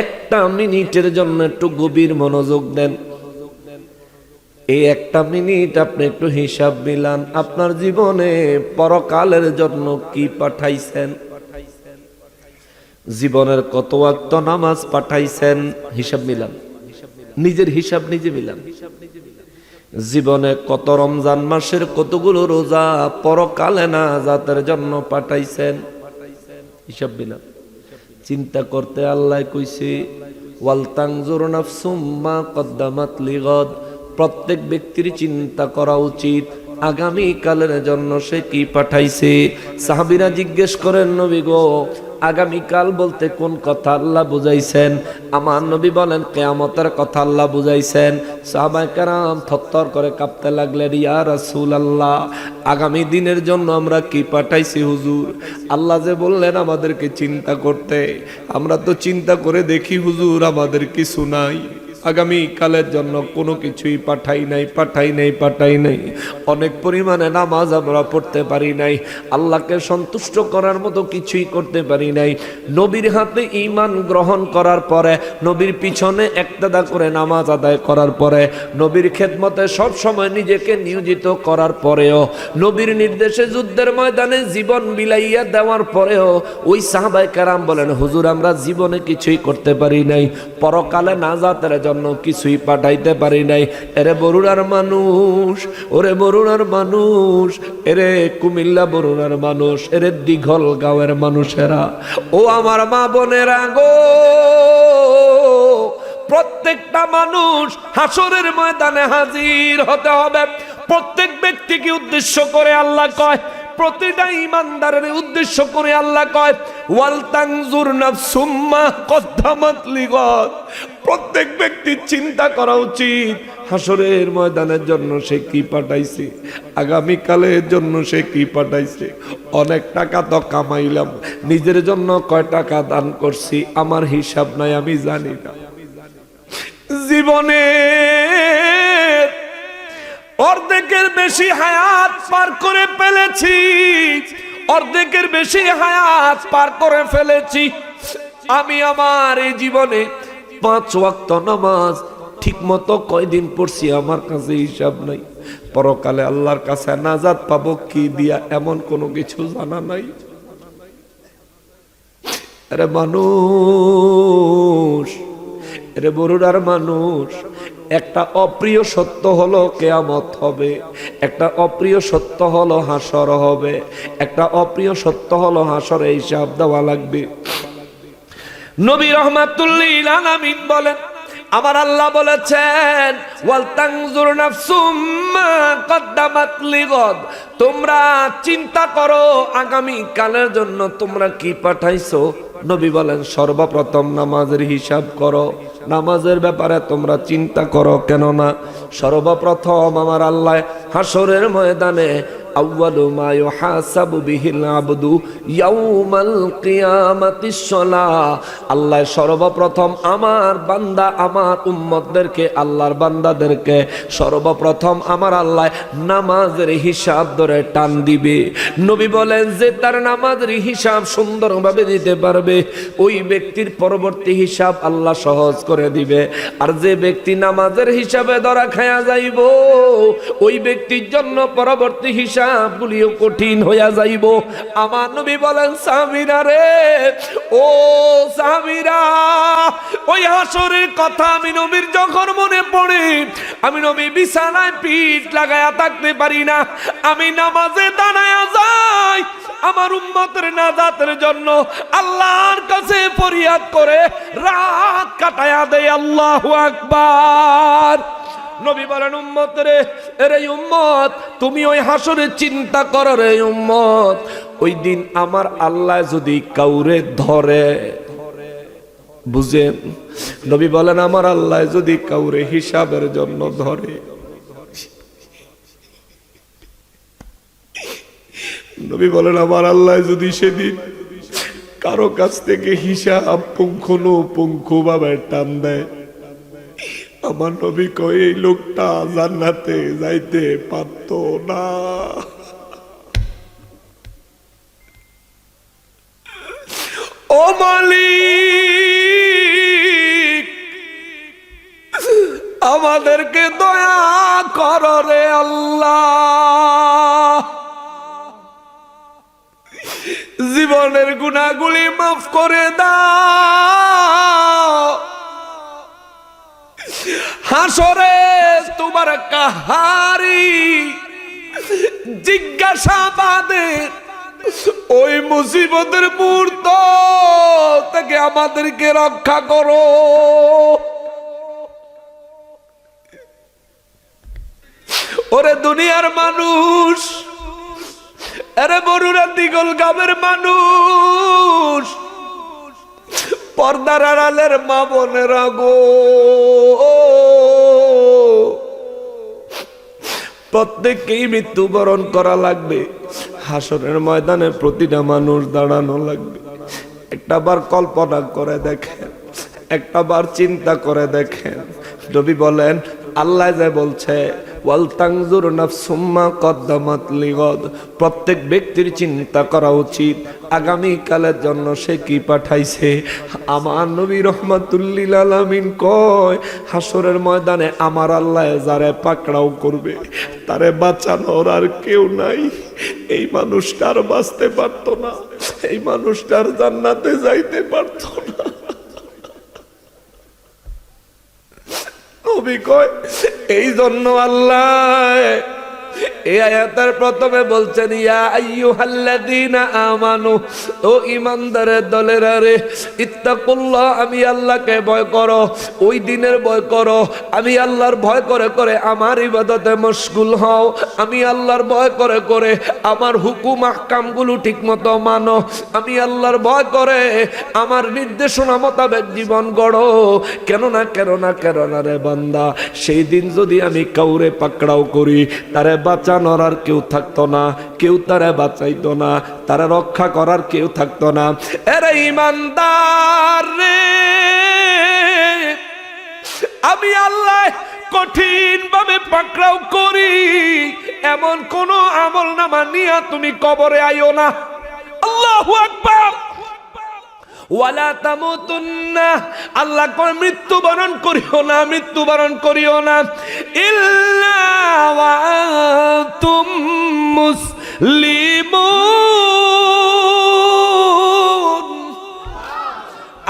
একটা মিনিটের জন্য একটু গভীর মনোযোগ দেন। এই একটা মিনিট আপনি একটু হিসাব মিলান, আপনার জীবনে পরকালের জন্য কি পাঠাইছেন? জীবনের কত ওয়াক্ত নামাজ পাঠাইছেন? হিসাব মিলান। নিজের হিসাব নিজে মিলান। জীবনে কত রমজান মাসের কতগুলো রোজা পরকালে না জাতের জন্য পাঠাইছেন? হিসাব মিলান। চিন্তা করতে আল্লাহ কইছে প্রত্যেক ব্যক্তির চিন্তা করা উচিত আগামী কালের জন্য সে কি পাঠাইছে? সাহাবিরা জিজ্ঞেস করেন, নবী গো আগামীকাল বলতে কোন কথা আল্লাহ বুঝাইছেন? আমার নবী বলেন, কেয়ামতের কথা আল্লাহ বুঝাইছেন। সাহাবাই কারাম থত্তর করে কাঁপতে লাগলেন, ইয়া রাসূল আল্লাহ আগামী দিনের জন্য আমরা কি পাঠাইছি হুজুর? আল্লাহ যে বললেন, আমাদেরকে চিন্তা করতে। আমরা তো চিন্তা করে দেখি হুজুর, আমাদের কিছু নাই। আগামী কালের জন্য কোনো কিছুই পাঠাই নাই পাঠাই নাই পাঠাই নাই। অনেক পরিমাণে নামাজ আমরা পড়তে পারি নাই, আল্লাহকে সন্তুষ্ট করার মতো কিছুই করতে পারি নাই। নবীর হাতে ইমান গ্রহণ করার পরে, নবীর পিছনে একতাদা করে নামাজ আদায় করার পরে, নবীর খেদমতে সব সময় নিজেকে নিয়োজিত করার পরেও, নবীর নির্দেশে যুদ্ধের ময়দানে জীবন বিলাইয়া দেওয়ার পরেও, ওই সাহাবাই কারাম বলেন, হুজুর, আমরা জীবনে কিছুই করতে পারি নাই। পরকালে নাজাতের জন্য কিছুই পাঠাইতে পারি নাই। এরে বরুণার মানুষ, ওরে বরুণার মানুষ, এরে কুমিল্লা বরুণার মানুষ, এরে দিঘল গাঁয়ের মানুষেরা। ও আমার মা বোনেরা গো, প্রত্যেকটা মানুষ হাসরের ময়দানে হাজির হতে হবে। প্রত্যেক ব্যক্তিকে উদ্দেশ্য করে আল্লাহ কয় প্রতিটা ইমানদারের উদ্দেশ্য করে আল্লাহ কয়, ওয়াল নাফসুম্মা কদ্দামাত প্রত্যেক ব্যক্তির চিন্তা করা উচিত হাসরের ময়দানের জন্য সে কি পাঠাইছে, আগামীকালের জন্য সে কি পাঠাইছে। অনেক টাকা তো কামাইলাম, নিজের জন্য কয় টাকা দান করছি, আমার হিসাব নাই, আমি জানি না। জীবনে অর্ধেকের বেশি হায়াত পার করে ফেলেছি। অর্ধেকের বেশি হায়াত পার করে ফেলেছি। আমি আমার এই জীবনে পাঁচ ওয়াক্ত নামাজ ঠিক মতো কয়দিন পড়ছি আমার কাছে হিসাব নাই। পরকালে আল্লাহর কাছে নাজাদ পাবো কি দিয়া এমন কোনো কিছু জানা নাই। আরে মানুষ রে বরুড়ার মানুষ একটা অপ্রিয় সত্য হলো কেয়ামত হবে, একটা অপ্রিয় সত্য হলো হাসর হবে, একটা অপ্রিয় সত্য হলো হাসরে হিসাব দেওয়া লাগবে। নবী রহমাতুল্লিল আলামিন বলেন, আমার আল্লাহ বলেছেন, ওয়াল তানজুর নাফসুম মা কদ্দামাত লিগদ। তোমরা চিন্তা করো আগামী কালের জন্য তোমরা কি পাঠাইছো? নবী বলেন, সর্বপ্রথম নামাজের হিসাব করো। নামাজের ব্যাপারে তোমরা চিন্তা করো কেননা সর্বপ্রথম আমার আল্লাহ হাসরের ময়দানে আউয়ালু মা ইউহাসাবু বিহিল আবদু ইয়াউমাল কিয়ামাতিস সালাহ আল্লাহ সর্বপ্রথম আমার বান্দা, আমার উম্মতদেরকে, আল্লাহর বান্দাদেরকে সর্বপ্রথম আমার আল্লাহ নামাজের হিসাব ধরে টান দিবে। নবী বলেন যে তার নামাজের হিসাব সুন্দরভাবে দিতে পারবে। ওই ব্যক্তির পরবর্তী হিসাব আল্লাহ সহজ করে দিবে। আর যে ব্যক্তি নামাজের হিসাবে ধরা খায়া যাইব, ওই ব্যক্তির জন্য পরবর্তী হিসাবগুলিও কঠিন হইয়া যাইব। আমার নবী বলেন, সামিরা রে, ও সামিরা, ওই হাসরের কথা আমি নবীর যখন মনে পড়ে, আমি নবী বিছানায় পিঠ লাগায়া থাকতে পারি না। আমি নামাজে দাঁড়ায়া যাই, আমার উম্মতের নাজাতের জন্য আল্লাহর কাছে ফরিয়াদ করে, রাত কাটায়া দেয় আল্লাহু আকবার। নবী বলেন, উম্মত রে রে উম্মত, তুমি ওই হাসরে চিন্তা করো রে উম্মত। ওই দিন আমার আল্লাহ যদি কাউরে ধরে বুঝেন নবী বলেন, আমার আল্লাহ যদি কাউরে হিসাবের জন্য ধরে। নবী বলেন, আমার আল্লাহ যদি সেদিন কারও কাছ থেকে হিসাব পুঙ্খনু পুঙ্খু ভাবে টান দেয় আমার নবী কয়, এই লোকটা জান্নাতে যাইতে পারত না। ও মালিক, আমাদেরকে দয়া কর রে আল্লাহ। জীবনের গুণাগুলি মাফ করে দা হাসরে তোমার কাহারি জিজ্ঞাসাবাদের ওই মুসিবতের মুহূর্ত থেকে আমাদেরকে রক্ষা করো। ওরে দুনিয়ার মানুষ, আরে বরুরা দিগল গামের মানুষ, পর্দার আড়ালের মা বোনেরা গো। প্রত্যেককেই মৃত্যুবরণ করা লাগবে। হাসরের ময়দানে প্রতিটা মানুষ দাঁড়ানো লাগবে। একটা বার কল্পনা করে দেখেন, একটা বার চিন্তা করে দেখেন। রবি বলেন, আল্লাহ যে বলছে ওয়াল তাংজুর নাফসুম্মা কদ্দামাত লিগদ। প্রত্যেক ব্যক্তির চিন্তা করা উচিত আগামী কালের জন্য সে কি পাঠাইছে? আমার নবী রহমাতুল্লিল আলামিন কয় হাসরের ময়দানে আমার আল্লাহ যারে পাকড়াও করবে, তারে বাঁচানোর আর কেউ নাই। এই মানুষটার বাঁচতে পারতো না, এই মানুষটার জান্নাতে যাইতে পারতো না। নবী কয় এই জন্য আল্লাহ এই আয়াতের প্রথমে বলছেন, ইয়া আইয়ুহাল্লাযীনা আমানু, ও ঈমানদারের দলের আরে ইত্তাকুল্লাহ, আমি আল্লাহকে ভয় করো, ওই দিনের ভয় করো, আমি আল্লাহর ভয় করে করে আমার ইবাদতে মশগুল হও, আমি আল্লাহর ভয় করে করে আমার হুকুম আহকামগুলো ঠিকমতো মানো, আমি আল্লাহর ভয় করে আমার নির্দেশনা মোতাবেক জীবন গড়ো কেন না কেন না কেন না রে বান্দা, সেই দিন যদি আমি কাউরে পাকড়াও করি, তারে বাঁচানোর আর কেউ থাকতো না, কেউ তারে বাঁচাইতো না, তারা রক্ষা করার কেউ থাকতো না। এরে ইমানদার রে, আমি আল্লাহ কঠিন ভাবে পাকড়াও করি, এমন কোন আমল নামা নিয়া তুমি কবরে আইও না। আল্লাহু আকবার। ওয়ালা তামুতুন্না, আল্লাহ কোন মৃত্যুবরণ করিও না, মৃত্যুবরণ করিও না।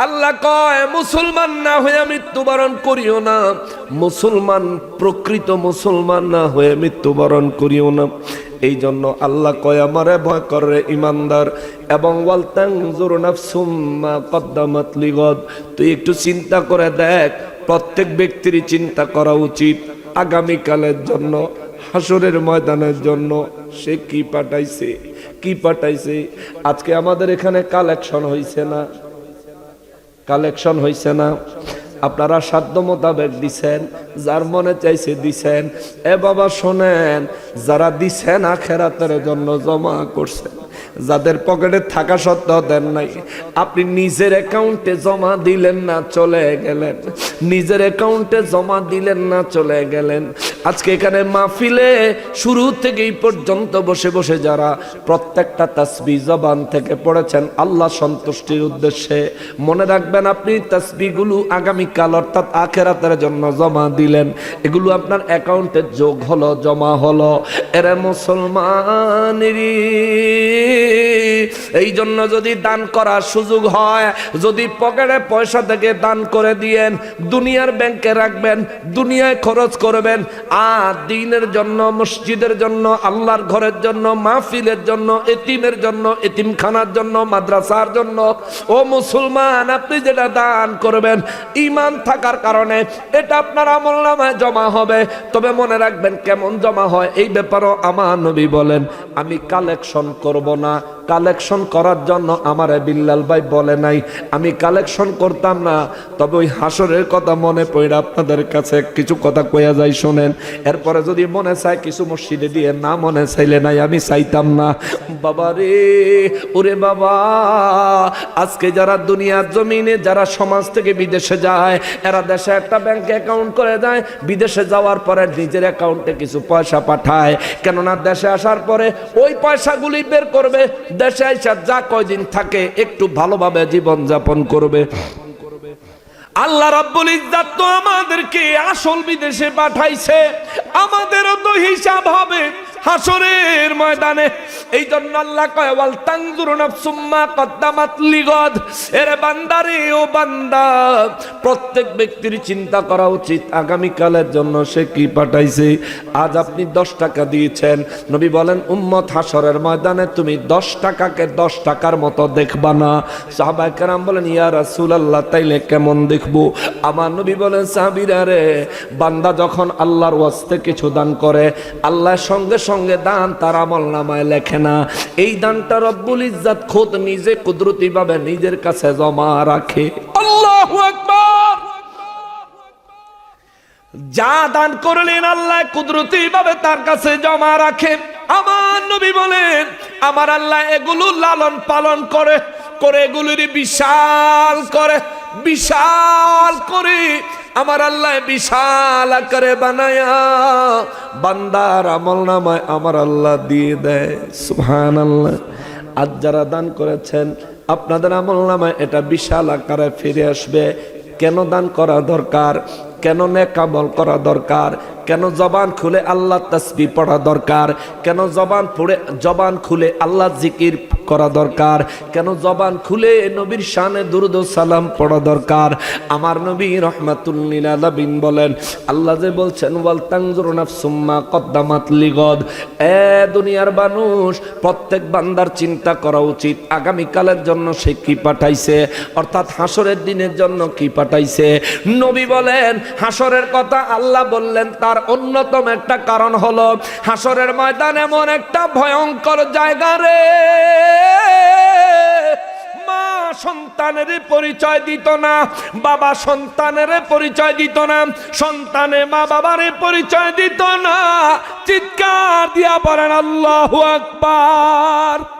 আল্লাহ কয়, মুসলমান না হয়ে মৃত্যুবরণ করিও না, মুসলমান, প্রকৃত মুসলমান না হয়ে মৃত্যুবরণ করিও না। এই জন্য আল্লাহ কয়, আমারে ভয় করে ইমানদার। এবং তুই একটু চিন্তা করে দেখ, প্রত্যেক ব্যক্তিরই চিন্তা করা উচিত। আগামীকালের জন্য হাসরের ময়দানের জন্য সে কি পাঠাইছে? কি পাঠাইছে? আজকে আমাদের এখানে কালেকশন হইছে না? কালেকশন হয়েছে না? আপনারা সাধ্য মোতাবেক দিছেন, যার মনে চাইছে দিছেন। এ বাবা শোনেন, যারা দিছেন আখেরাতের জন্য জমা করছেন। যাদের পকেটে থাকা সত্ত্বেও দেন নাই। আপনি নিজের অ্যাকাউন্টে জমা দিলেন না, চলে গেলেন। নিজের অ্যাকাউন্টে জমা দিলেন না, চলে গেলেন। আজকে এখানে মাহফিলে শুরু থেকেই পর্যন্ত বসে বসে যারা প্রত্যেকটা তাসবি জবান থেকে পড়েছেন, আল্লাহ সন্তুষ্টির উদ্দেশ্যে। মনে রাখবেন, আপনি তাসবিগুলো আগামীকাল অর্থাৎ আখেরাতের জন্য জমা দিলেন। এগুলো আপনার অ্যাকাউন্টে যোগ হলো, জমা হলো। এরা মুসলমানেরই এই জন্য যদি দান করার সুযোগ হয়, যদি পকেটে পয়সা থেকে দান করে দিয়েন, দুনিয়ার ব্যাংকে রাখবেন, দুনিয়ায় খরচ করবেন, আর দিনের জন্য, মসজিদের জন্য, আল্লাহর ঘরের জন্য, মাহফিলের জন্য, এতিমের জন্য, এতিমখানার জন্য, মাদ্রাসার জন্য, ও মুসলমান, আপনি যেটা দান করবেন ইমান থাকার কারণে এটা আপনার আমল নামায় জমা হবে। তবে মনে রাখবেন কেমন জমা হয়, এই ব্যাপারও আমার নবী বলেন, আমি কালেকশন করব না। কালেকশন করার জন্য আমার বিল্লাল ভাই বলে নাই। আমি কালেকশন করতাম না, তবে ওই হাসরের কথা মনে পড়ে আপনাদের কাছে কিছু কথা কয়া যায় শোনেন। এরপরে যদি মনে চায় কিছু মসজিদে দিয়ে না মনে চাইলে নাই, আমি চাইতাম না। বাবা রে, ওরে বাবা, আজকে যারা দুনিয়ার জমিনে, যারা সমাজ থেকে বিদেশে যায়, এরা দেশে একটা ব্যাংকে অ্যাকাউন্ট করে দেয়, বিদেশে যাওয়ার পরে নিজের অ্যাকাউন্টে কিছু পয়সা পাঠায়। কেননা দেশে আসার পরে ওই পয়সাগুলি বের করবে দেশে আইসা যা কয়দিন থাকে, একটু ভালোভাবে জীবন যাপন করবে। আল্লাহ রাব্বুল ইজ্জাত তো আমাদেরকে আসল বিদেশে পাঠাইছে। আমাদেরও তো হিসাব হবে। হাসরের ময়দানে। এই জন্য আল্লাহ কয়, ওয়াল তানজুরু নাফসুম্মা কদ্দামাত লিগদ। এর বান্দারে ও বান্দা, প্রত্যেক ব্যক্তির চিন্তা করা উচিত আগামী কালের জন্য সে কি পাঠাইছে? আজ আপনি দশ টাকা দিয়েছেন। নবী বলেন, উম্মত হাসরের ময়দানে তুমি দশ টাকাকে দশ টাকার মতো দেখবা না। সাহাবায়ে কেরাম বলেন, ইয়া রাসূলুল্লাহ, তাইলে কেমন দেখব? আমার নবী বলেন, সাহাবীরা রে, বান্দা যখন আল্লাহর ওয়াস্তে কিছু দান করে, আল্লাহর সঙ্গে সঙ্গে দান তার আমল নামায় লেখে না। এই দানটা রব্বুল ইজ্জাত খোদ নিজে কুদরতি ভাবে নিজের কাছে জমা রাখে। যা দান করলেন আল্লাহ কুদরতি ভাবে তার কাছে জমা রাখে। আমার নবী বলেন, আমার আল্লাহ এগুলো লালন পালন করে করে এগুলির বিশাল করে বিশাল করে আমার আল্লাহ বিশাল আকারে বানায়া, বান্দার আমল নামায় আমার আল্লাহ দিয়ে দেয়। সুহান আল্লাহ আজ যারা দান করেছেন, আপনাদের আমল নামায় এটা বিশাল আকারে ফিরে আসবে। কেন দান করা দরকার? কেন নেকামল করা দরকার? কেন জবান খুলে আল্লাহ তসবি পড়া দরকার? কেন জবান পড়ে, জবান খুলে আল্লাহ জিকির করা দরকার? কেন জবান খুলে নবীর শানে দুরুদ সালাম পড়া দরকার? আমার নবী রহমাতুল্লিল আলামিন বলেন, আল্লাহ যে বলছেন, ওয়াল তানজুরু নাফসুম্মা কদ্দামাত লিগদ। এ দুনিয়ার মানুষ, প্রত্যেক বান্দার চিন্তা করা উচিত, আগামীকালের জন্য সে কি পাঠাইছে? অর্থাৎ হাসরের দিনের জন্য কি পাঠাইছে? নবী বলেন, হাসরের কথা আল্লাহ বললেন, তার অন্যতম একটা কারণ হলো হাসরের ময়দান এমন একটা ভয়ঙ্কর জায়গা রে। সন্তানের পরিচয় দিত না, বাবা সন্তানের পরিচয় দিত না, সন্তানে মা বাবার পরিচয় দিত না। চিৎকার দিয়া বলেন, আল্লাহু আকবার।